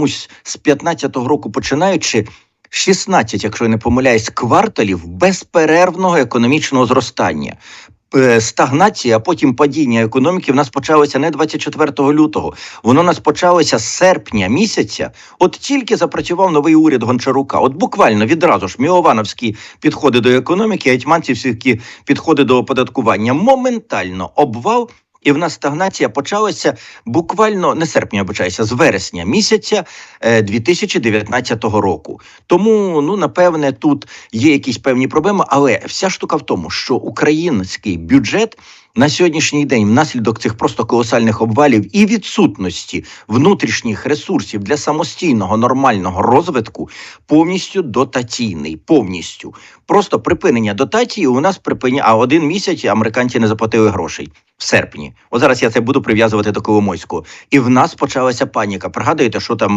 комусь з 15-го року починаючи. 16, якщо я не помиляюсь, кварталів безперервного економічного зростання. Е, Стагнація, а потім падіння економіки в нас почалося не 24 лютого. Воно у нас почалося з серпня місяця. От тільки запрацював новий уряд Гончарука. От буквально відразу ж міовановські підходи до економіки, гетьманцівські підходи до оподаткування. Моментально обвал. І в нас стагнація почалася буквально не серпня, обичаюся, з вересня місяця е, 2019 року. Тому, ну напевне, тут є якісь певні проблеми, але вся штука в тому, що український бюджет на сьогоднішній день, внаслідок цих просто колосальних обвалів і відсутності внутрішніх ресурсів для самостійного нормального розвитку, повністю дотаційний. Повністю просто припинення дотації у нас припиня. А один місяць американці не заплатили грошей в серпні. От зараз я це буду прив'язувати до Коломойського. І в нас почалася паніка. Пригадуєте, що там